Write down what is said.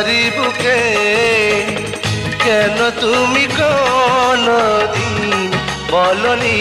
আমারই বুকে কেন তুমি কোন দিন বলনি?